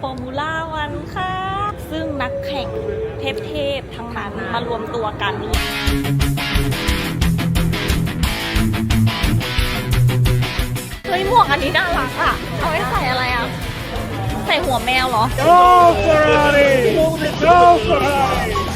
ฟอร์มูล่าวันค่ะ ซึ่งนักแข่งเทพๆทั้งนั้นมารวมตัวกันเฮ้ยหมวกอันนี้น่ารักอะ เอาไว้ใส่อะไรอะ ใส่หัวแมวเหรอ Go Ferrari! Go Ferrari!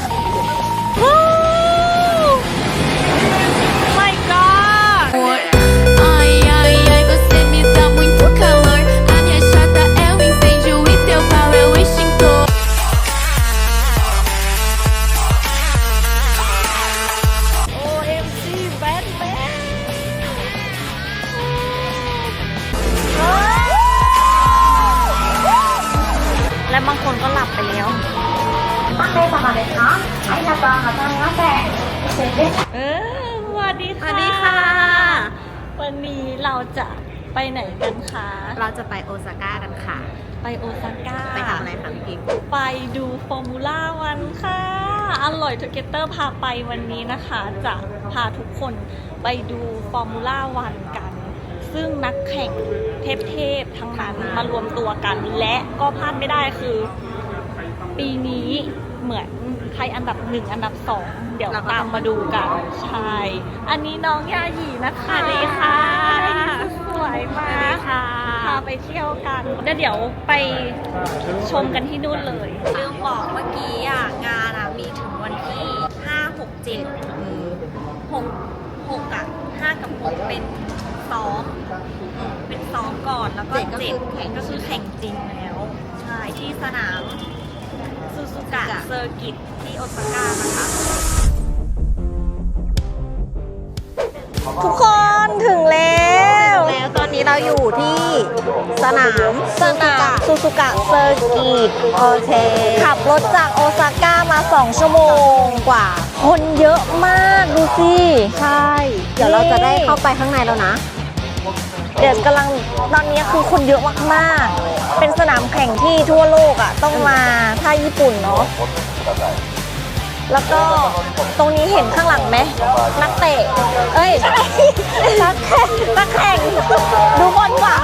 ใคร様ですかありがとうございません失礼ですเออสวัสดีค่ะ สวัสดีค่ะ วันนี้เราจะไปไหนกันคะ เราจะไปโอซาก้ากันค่ะ ไปโอซาก้า ไปทำอะไรคะพี่พิมไปดูฟอร์มูล่าวันค่ะ อร่อยทูเกเตอร์พาไปวันนี้นะคะ จะพาทุกคนไปดูฟอร์มูล่าวันกัน ซึ่งนักแข่งเทพๆทั้งนั้นมารวมตัวกัน และก็พลาดไม่ได้คือ ปีนี้ เหมือนใครอันดับหนึ่งอันดับสองเดี๋ยวตามมาดูกันใช่อันนี้น้องยาหยีนะคะสวัสดีค่ะสวยมากค่ะพาไปเที่ยวกันแล้วเดี๋ยวไปชมกันที่นู่นเลยลืมบอกเมื่อกี้อะงานอะมีถึงวันที่5 6 7 6 6อะ5กับ6เป็นซ้อมเป็นซ้อมก่อนแล้วก็เจ็ดก็คือเจ็ดแข่งก็คือแข่งจริงแล้วใช่ที่สนาม ซูซูกะเซอร์กิตที่โอซาก้านะคะ ทุกคนถึงแล้ว แล้วตอนนี้เราอยู่ที่สนามสนามซูซูกะเซอร์กิตโอเค ขับรถจากโอซาก้ามา 2 ชั่วโมงกว่า คนเยอะมากดูสิ ใช่ เดี๋ยวเราจะได้เข้าไปข้างในแล้วนะ เดี๋ยวกำลังตอนนี้คือคนเยอะมากๆ เป็นสนามแข่งที่ทั่วโลกอะต้องมาถ้าญี่ปุ่นเนาะแล้วก็ตรงนี้เห็นข้างหลังไหมนักเตะ เอ้ยนักแข่งนักแข่งดูบอลว่ะ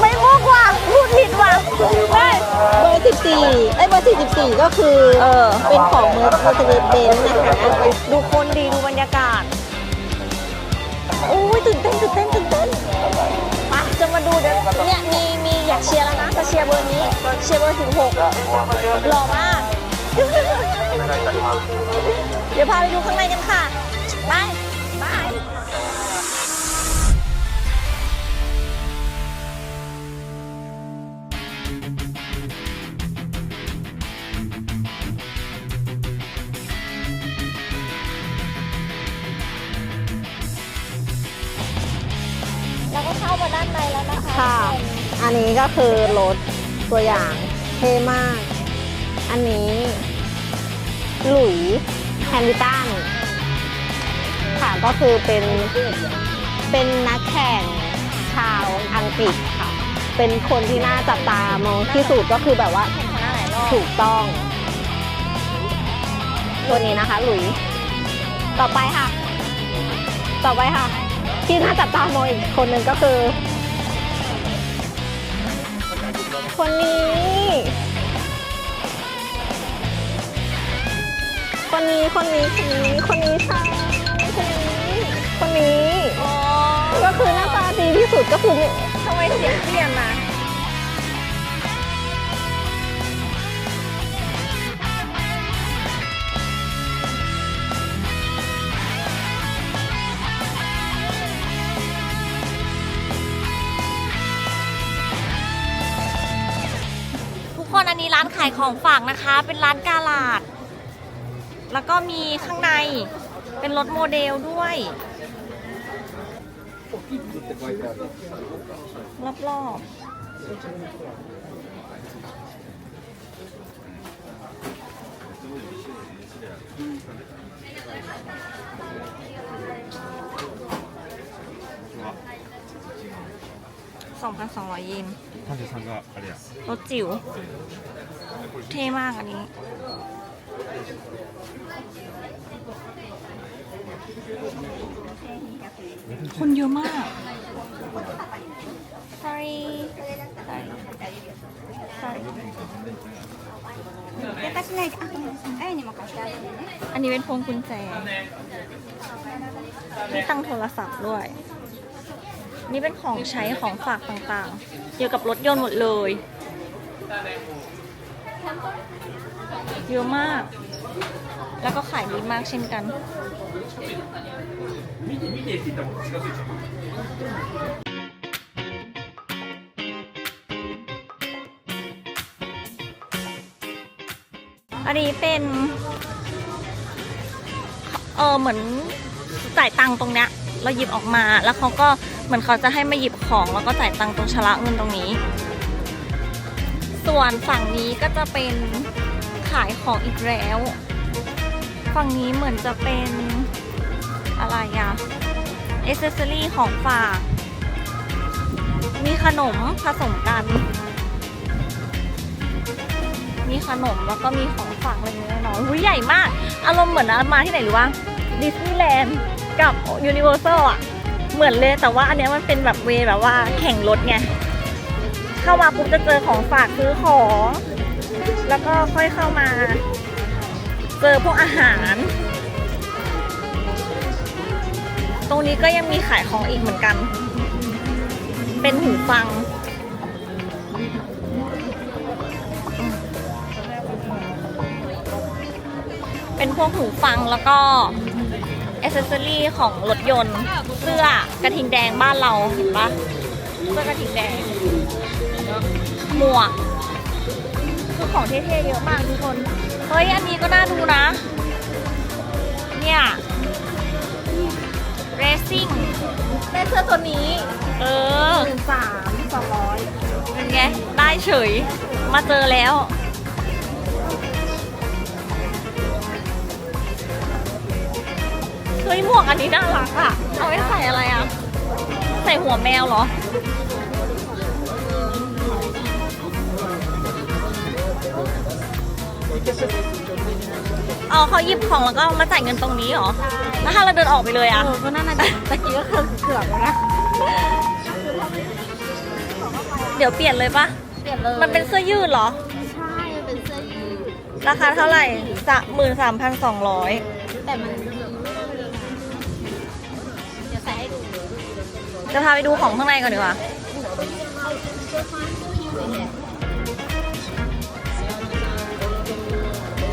ไม่มุกว่ะพูดผิดว่ะเฮ้ยเบอร์14เอ้ยเบอร์44 ก็คือเออเป็นของเมอร์เซเดสเบนซ์นะคะดูคนดีดูบรรยากาศโอ้ยตื่นเต้นตื่นเต้นตื่นเต้นไป จะมาดูเดี๋ยวเนี่ยมีมีอยากเชียร์แล้วนะจะเชียร์เบอร์นี้เชียร์เบอร์สิบหกหล่อมาก เดี๋ยวพาไปดูข้างในกันค่ะ ไป มาด้านในแล้วนะคะค่ะ อันนี้ก็คือรถตัวอย่างเท่มาก อันนี้ หลุยแฮมิลตันค่ะก็คือเป็นเป็นนักแข่งชาวอังกฤษค่ะ เป็นคนที่น่าจับตามองที่สุดก็คือแบบว่าถูกต้อง ตัวนี้นะคะ หลุย ต่อไปค่ะ ต่อไปค่ะ ที่น่าจับตามองอีกคนหนึ่งก็คือ คนนี้ คนนี้ คนนี้ คนนี้ คนนี้ใช่คนนี้คนนี้อ๋อก็คือหน้าตาดีที่สุดก็คือ ทำไมเสียงเปลี่ยนอะายของฝากนะคะ เป็นร้านกาลาด แล้วก็มีข้างในเป็นรถโมเดลด้วย รอบรอบสองพันสองร้อยเยนนรถจิ๋ว เท่มากอันนี้คนเยอะมาก sorry sorry อันนี้เป็นพวงกุญแจ ที่ตั้งโทรศัพท์ด้วย นี่เป็นของใช้ของฝากต่างๆ เกี่ยวกับรถยนต์หมดเลย เยอะมาก แล้วก็ขายดีมากเช่นกัน อันนี้เป็นเออเหมือนจ่ายตังค์ตรงเนี้ย เราหยิบออกมาแล้วเขาก็เหมือนเขาจะให้มาหยิบของแล้วก็จ่ายตังค์ตรงชำระเงินตรงนี้ ส่วนฝั่งนี้ก็จะเป็นขายของอีกแล้ว ฝั่งนี้เหมือนจะเป็นอะไรอะเอเซสซอรี่ของฝาก มีขนมผสมกัน มีขนมแล้วก็มีของฝากอะไรเงี้ยน้อยหุ้ยใหญ่มาก อารมณ์เหมือนมาที่ไหนหรือว่าดิสนีย์แลนด์กับยูนิเวอร์แซลอะเหมือนเลยแต่ว่าอันเนี้ยมันเป็นแบบเวแบบว่าแข่งรถไง เข้ามาปุ๊บจะเจอของฝากซื้อของ แล้วก็ค่อยเข้ามา เจอพวกอาหาร ตรงนี้ก็ยังมีขายของอีกเหมือนกัน เป็นหูฟัง เป็นพวกหูฟังแล้วก็อ c เซอรี่ของรถยนต์ เสื้อกระทิงแดงบ้านเราเห็นปะ เสื้อกระทิงแดงหมวกคือของเท่ๆเยอะมากทุกคน เฮ้ย อันนี้ก็น่าดูนะ เนี่ย racing ได้เสื้อตัวนี้ เออหนึ่งสามสองร้อยเป็นไง ได้เฉย มาเจอแล้วเฮ้ยหมวกอันนี้น่ารักอะเอาไว้ใส่อะไรอะใส่หัวแมวเหรอ เอาเขาหยิบของแล้วก็มาจ่ายเงินตรงนี้เหรอ แล้วถ้าเราเดินออกไปเลยอะเออก็น่าจะตะกี้ก็คือเกือบแล้วนะเดี๋ยวเปลี่ยนเลยปะเปลี่ยนเลยมันเป็นเสื้อยืดเหรอ ใช่มันเป็นเสื้อยืดราคาเท่าไหร่สหมื่นสามพันสองร้อยแต่มันเดี๋ยวใส่ให้ดูจะพาไปดูของข้างในก่อนดีกว่า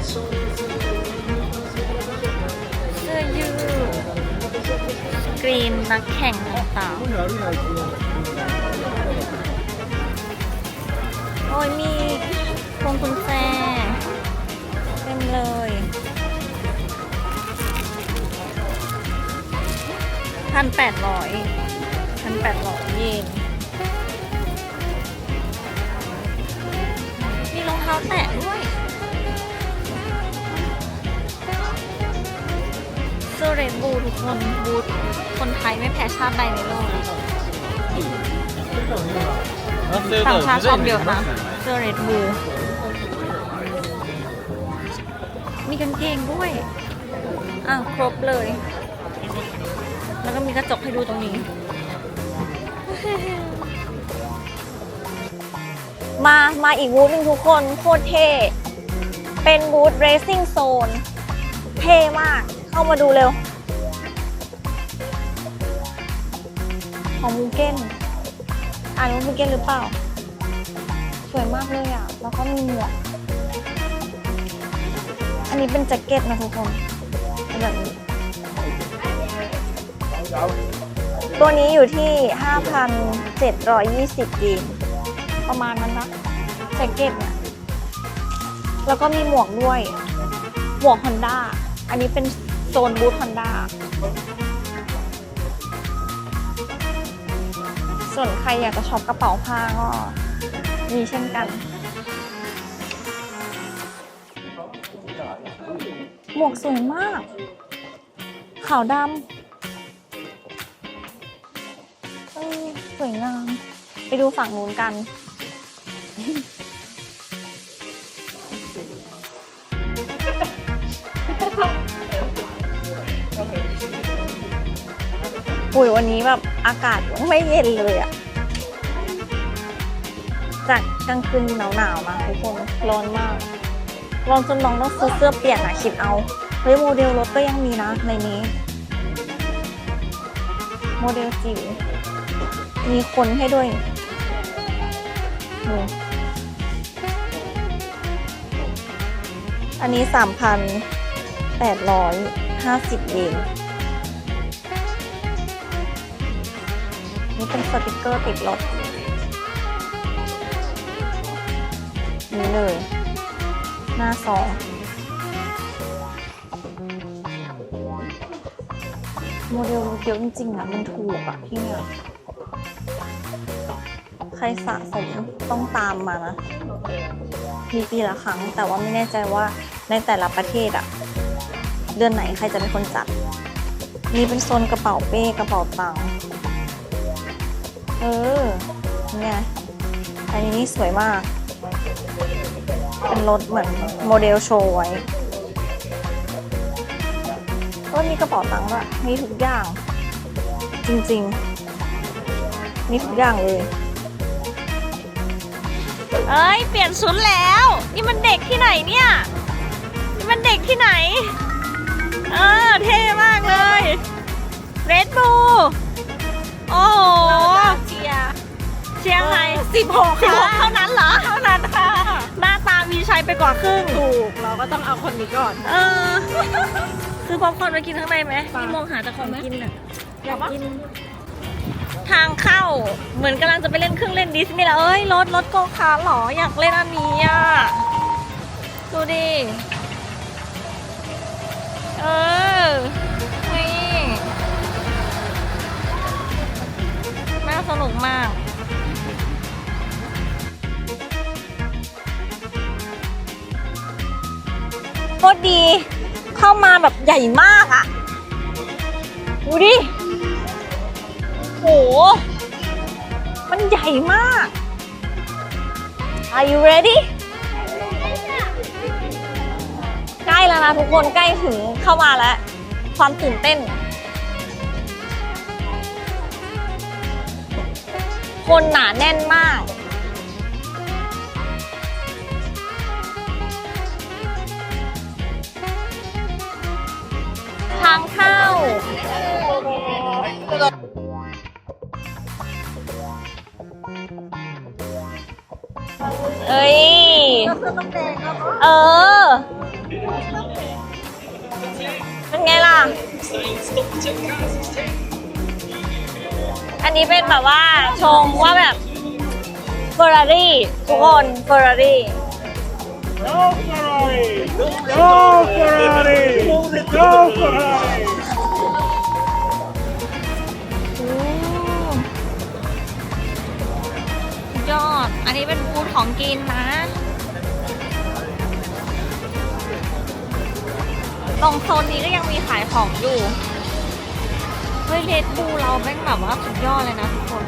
เสื้อยืดสกรีนนักแข่งต่างๆโอ้ยมีพวงกุญแจเต็มเลยพันแปดร้อยพันแปดร้อยเยนมีรองเท้าแตะด้วย เสื้อเรดบูทุกคนบูทคนไทยไม่แพ้ชาติใดในโลกต่างชาติชอบเยอะนะเสื้อเรดบูมีกางเกงด้วย อะ ครบเลย แล้วก็มีกระจกให้ดูตรงนี้ มา มาอีกบูธหนึ่งทุกคนโคตรเท่เป็นบูธ racing zone เท่มาก เข้ามาดูเร็ว ของมูเก้นอ่านว่ามูเก้นหรือเปล่า สวยมากเลยอะ แล้วก็มีหมวก อันนี้เป็นแจ็คเก็ตนะทุกคนเป็นแบบนี้ ตัวนี้อยู่ที่ 5,720เยนประมาณนั้นนะแจ็คเก็ตเนี่ยแล้วก็มีหมวกด้วย หมวก Honda อันนี้เป็นโซนบูธ Honda ส่วนใครอยากจะช็อปกระเป๋าผ้าก็มีเช่นกัน หมวกสวยมาก ขาวดำสวยงาม ไปดูฝั่งนู้นกัน ปุ๋ยวันนี้แบบอากาศไม่เย็นเลยอะจากกลางคืนหนาวๆมาทุกคนร้อนมากร้อนจนน้องต้องซื้อเสื้อเปลี่ยนอะคิดเอาเฮ้ยโมเดลรถก็ยังมีนะในนี้ โมเดลจิ๋วมีคนให้ด้วยอันนี้สามพันแปดร้อยห้าสิบเยน นี่เป็นสติกเกอร์ติดรถนี่เลย หน้าซองโมเดลเยอะจริงๆอะ มันถูกอะที่เนี่ยใครสะสมต้องตามมานะมีปีละครั้ง แต่ว่าไม่แน่ใจว่าในแต่ละประเทศอะ เดือนไหนใครจะเป็นคนจัดนี่เป็นโซนกระเป๋าเป้กระเป๋าตังค์ เออเนี่ยอันนี้สวยมาก เป็นรถเหมือนโมเดลโชว์ไว้ก็มีกระเป๋าตังค์ด้วยมีทุกอย่าง จริงๆ มีทุกอย่างเลย เอ้ย เปลี่ยนชุดแล้ว นี่มันเด็กที่ไหนเนี่ยนี่มันเด็กที่ไหน เออ เท่มากเลย เรดบูโอ้โห ชียร์เชียร์ใครสิบหกสิบหกเท่านั้นเหรอ เท่านั้นค่ะ หน้าตามีชัยไปกว่าครึ่ง ถูก เราก็ต้องเอาคนนี้ก่อน เออซื้อป๊อปคอร์นไปกินข้างในไหมนี่มองหาแต่ของกินอะอยากกิน ทางเข้า เหมือนกำลังจะไปเล่นเครื่องเล่นดิสนีย์แล้ว เอ้ย รถรถโกคาร์ทเหรอ อยากเล่นอันนี้อะ ดูดิ เออ นี่น่าสนุกมาก โคตรดี เข้ามาแบบใหญ่มากอะดูดิ โห มันใหญ่มาก Are you ready ใกล้แล้วนะทุกคนใกล้ถึงเข้ามาแล้ว ความตื่นเต้น คนหนาแน่นมากางเข้า เอ้ย เออ เป็นไงล่ะ อันนี้เป็นแบบว่าชมว่าแบบเฟอร์รารี่ทุกคนเฟอร์รารี่ Go Ferrari! Go Ferrari! Go Ferrari! สุดยอด อันนี้เป็นฟูดของกินนะ ตรงโซนนี้ก็ยังมีขายของอยู่ เฮ้ยเลดบูเราแม่งแบบว่าสุดยอดเลยนะทุกคน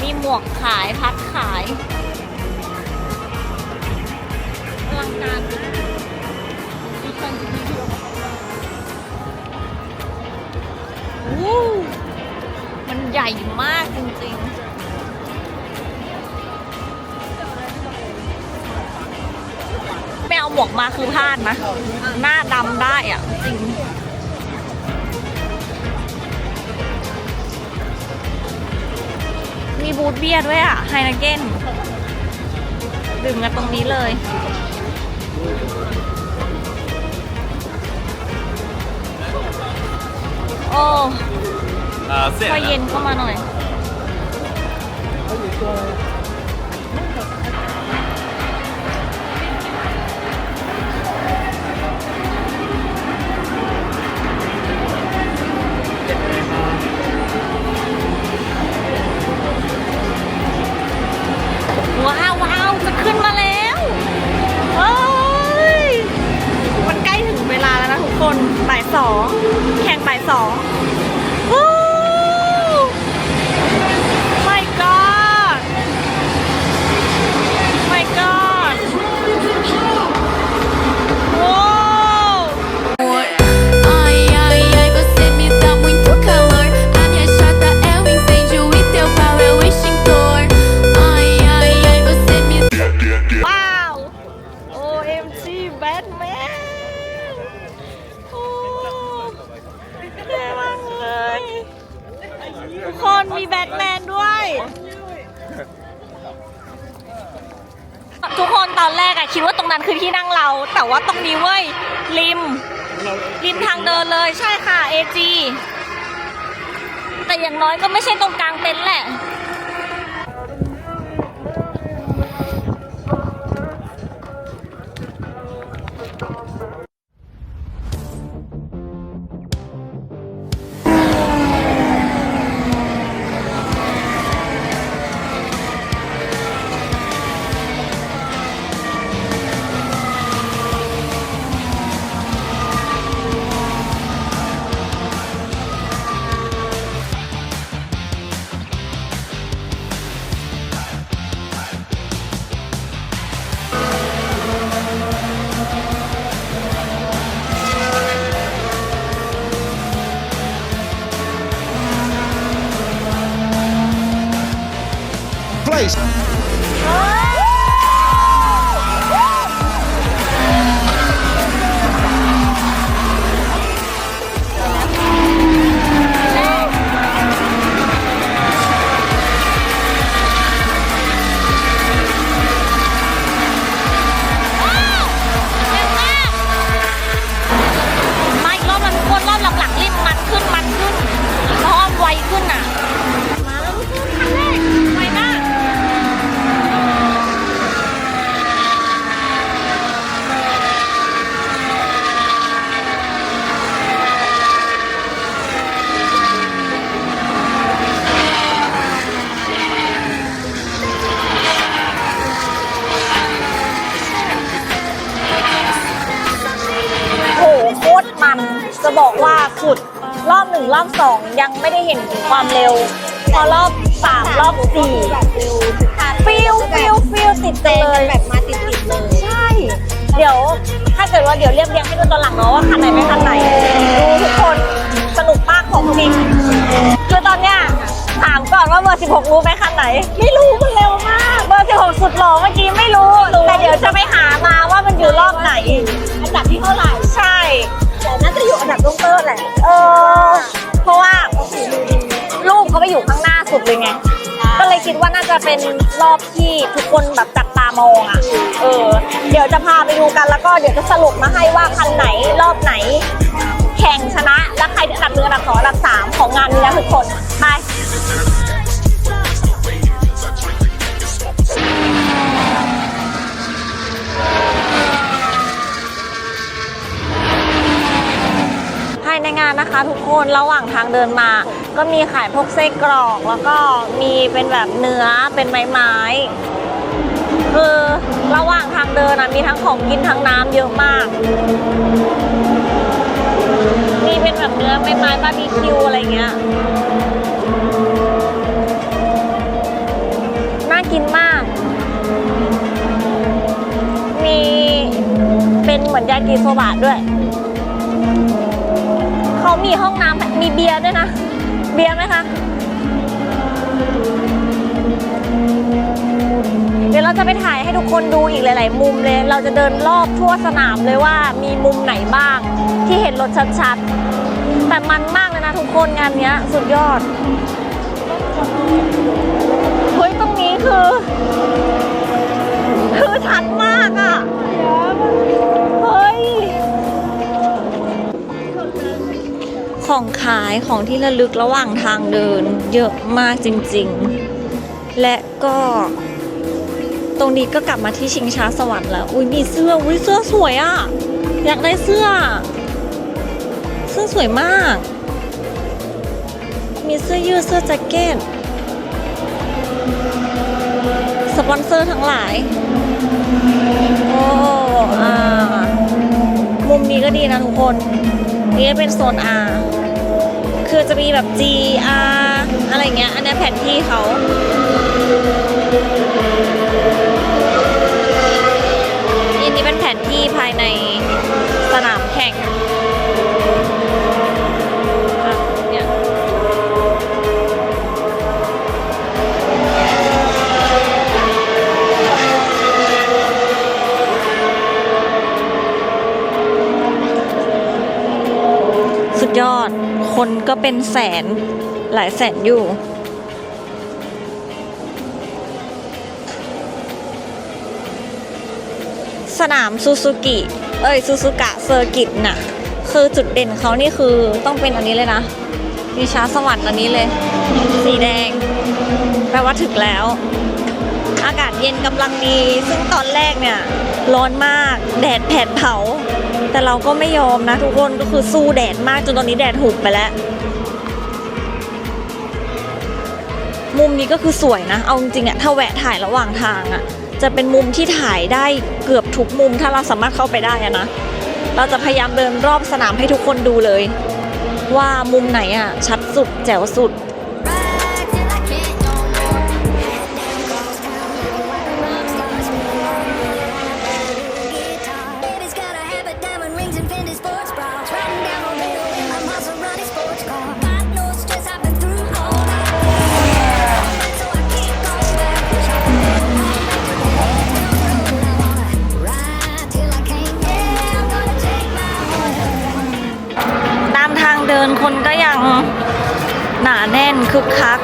มีหมวกขายพัดขาย ลังการวู้มันใหญ่มากจริงๆไม่เอาหมวกมาคือพลาดนะ หน้าดำได้อะ จริงมีบูธเบียร์ด้วยอะ ไฮนาเก้นดื่มกันตรงนี้เลย โอ้あー、せค่อยเย็นเข้ามาหน่อย ว้าว คนบ่ายสองแข่งบ่ายสอง รอบหนึ่งรอบสองยังไม่ได้เห็นถึงความเร็ว พอรอบสามรอบสี่ฟิลฟิลฟิลติดกันเลยแบบมาติดติดเลย ใช่ เดี๋ยวถ้าเกิดว่าเดี๋ยวเรียบเรียงให้ดูตอนหลังเนาะว่าคันไหนไม่คันไหนดูทุกคนสนุกมากของจริงคือตอนเนี้ยถามก่อนว่าเบอร์ 16 รู้ไหมคันไหน ไม่รู้มันเร็วมากเบอร์ 16 สุดหล่อเมื่อกี้ไม่รู้ แต่เดี๋ยวจะไปหามาว่ามันอยู่รอบไหน อันดับที่เท่าไหร่ ใช่แต่ น่าจะอยู่อันดับต้นๆแหละ เออ เพราะว่าลูกเขาไปอยู่ข้างหน้าสุดเลยไง ก็เลยคิดว่าน่าจะเป็นรอบที่ทุกคนแบบจับตามองอะ เออ เดี๋ยวจะพาไปดูกันแล้วก็เดี๋ยวจะสรุปมาให้ว่าคันไหนรอบไหน แข่งชนะ และใครอันดับหนึ่งอันดับสองอันดับสามของงานนี้นะทุกคน ไป คนระหว่างทางเดินมา ก็มีขายพวกไส้กรอกแล้วก็มีเป็นแบบเนื้อเป็นไม้ไม้คือระหว่างทางเดินอะมีทั้งของกินทั้งน้ำเยอะมาก มีเป็นแบบเนื้อไม้ไม้บาร์บีคิวอะไรเงี้ยน่ากินมาก มีเป็นเหมือนยากิโซบะด้วย เขามีห้องน้ำมีเบียร์ด้วยนะ เบียร์ไหมคะ เดี๋ยวเราจะไปถ่ายให้ทุกคนดูอีกหลาย ๆ มุมเลย เราจะเดินรอบทั่วสนามเลยว่ามีมุมไหนบ้าง ที่เห็นรถชัด ๆ แต่มันมากเลยนะทุกคนงานนี้สุดยอด เฮ้ย ตรงนี้คือ คือชัดมากอะ เฮ้ย ของขายของที่ระลึกระหว่างทางเดินเยอะมากจริงๆ และก็ ตรงนี้ก็กลับมาที่ชิงช้าสวรรค์แล้ว อุ้ยมีเสื้อ อุ้ยเสื้อสวยอะ่ะ อยากได้เสื้อ เสื้อสวยมาก มีเสื้อยืดเสื้อแจ็คเก็ต สปอนเซอร์ทั้งหลาย โอ้ อ่า มุมนี้ก็ดีนะทุกคน นี่ก็เป็นโซน R คือจะมีแบบ G R อะไรเงี้ย อันนี้แผนที่เขา อันนี้เป็นแผนที่ภายในสนามแข่ง คนก็เป็นแสนหลายแสนอยู่สนามซูซูกิเอ้ยซูซูกะเซอร์กิตน่ะ คือจุดเด่นเขานี่คือต้องเป็นอันนี้เลยนะมีช้าสวรรค์อันนี้เลย สีแดง แปลว่าถึงแล้ว อากาศเย็นกำลังดี ซึ่งตอนแรกเนี่ย ร้อนมาก แดดแผดเผา แต่เราก็ไม่ยอมนะทุกคนก็คือสู้แดดมากจนตอนนี้แดดหุบไปแล้ว มุมนี้ก็คือสวยนะ เอาจริงอะถ้าแวะถ่ายระหว่างทางอะจะเป็นมุมที่ถ่ายได้เกือบทุกมุมถ้าเราสามารถเข้าไปได้นะ เราจะพยายามเดินรอบสนามให้ทุกคนดูเลย ว่ามุมไหนอะชัดสุดแจ๋วสุด คึกคัก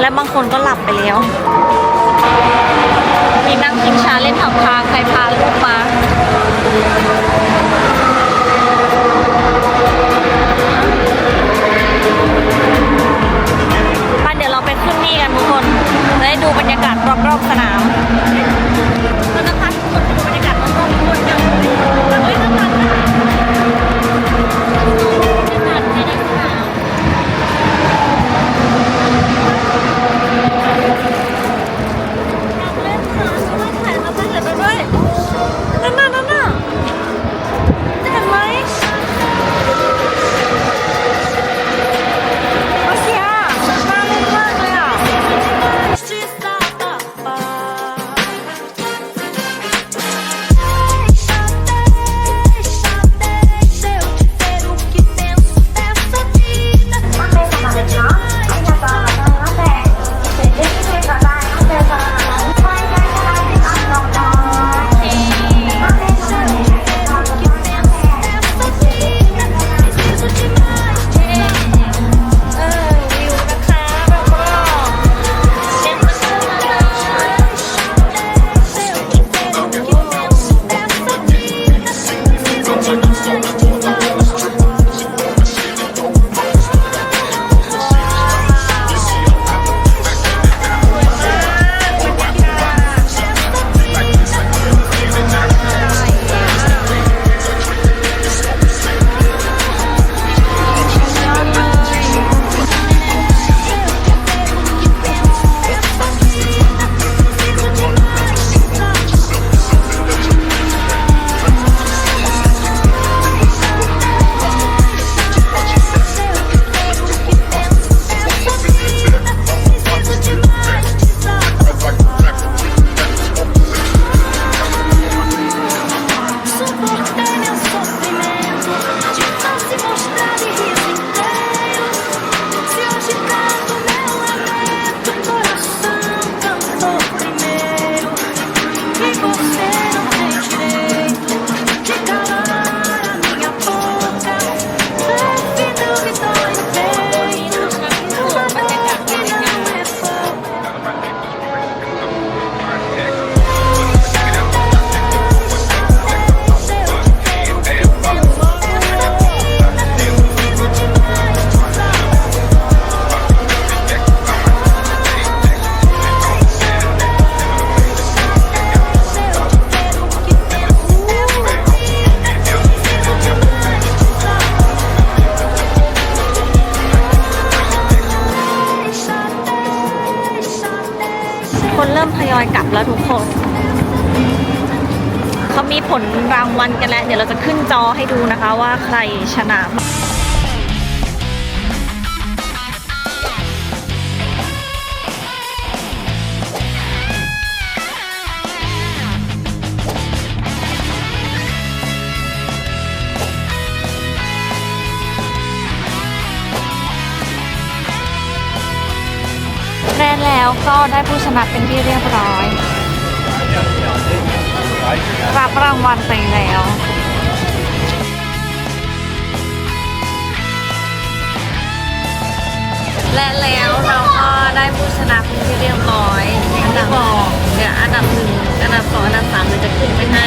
และบางคนก็หลับไปแล้ว มีนั่งกินชาเล่นแถวทาใครพาลูกมาไปเดี๋ยวเราไปขึ้นนี่กันทุกคนจะได้ดูบรรยากาศรอบๆสนามเราจะพาทุกคนไปดูบรรยากาศรอบๆคนกันเฮ้ยน่ารัก กลับแล้วทุกคน เขามีผลรางวัลกันแล้ว เดี๋ยวเราจะขึ้นจอให้ดูนะคะว่าใครชนะ และแล้วก็ได้ผู้ชนะเป็นที่เรียบร้อย รับรางวัลไปแล้วและแล้วเราก็ได้ผู้ชนะเป็นที่เรียบร้อยอย่างที่บอกเดี๋ยวอันดับหนึ่งอันดับสองอันดับสามเราจะขึ้นไปให้